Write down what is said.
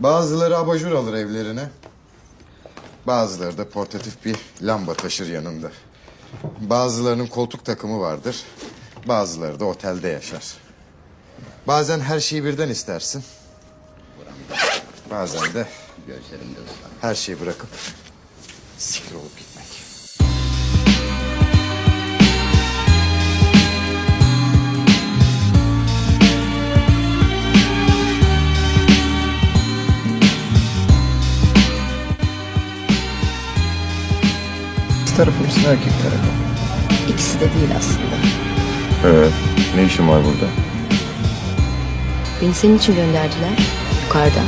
Bazıları abajur alır evlerine. Bazıları da portatif bir lamba taşır yanında. Bazılarının koltuk takımı vardır. Bazıları da otelde yaşar. Bazen her şeyi birden istersin. Bazen de her şeyi bırakıp sikir olup gitmek. Kız tarafı mısın erkek tarafı? İkisi de değil aslında. Evet. Ne işin var burada? Beni senin için gönderdiler. Yukarıdan.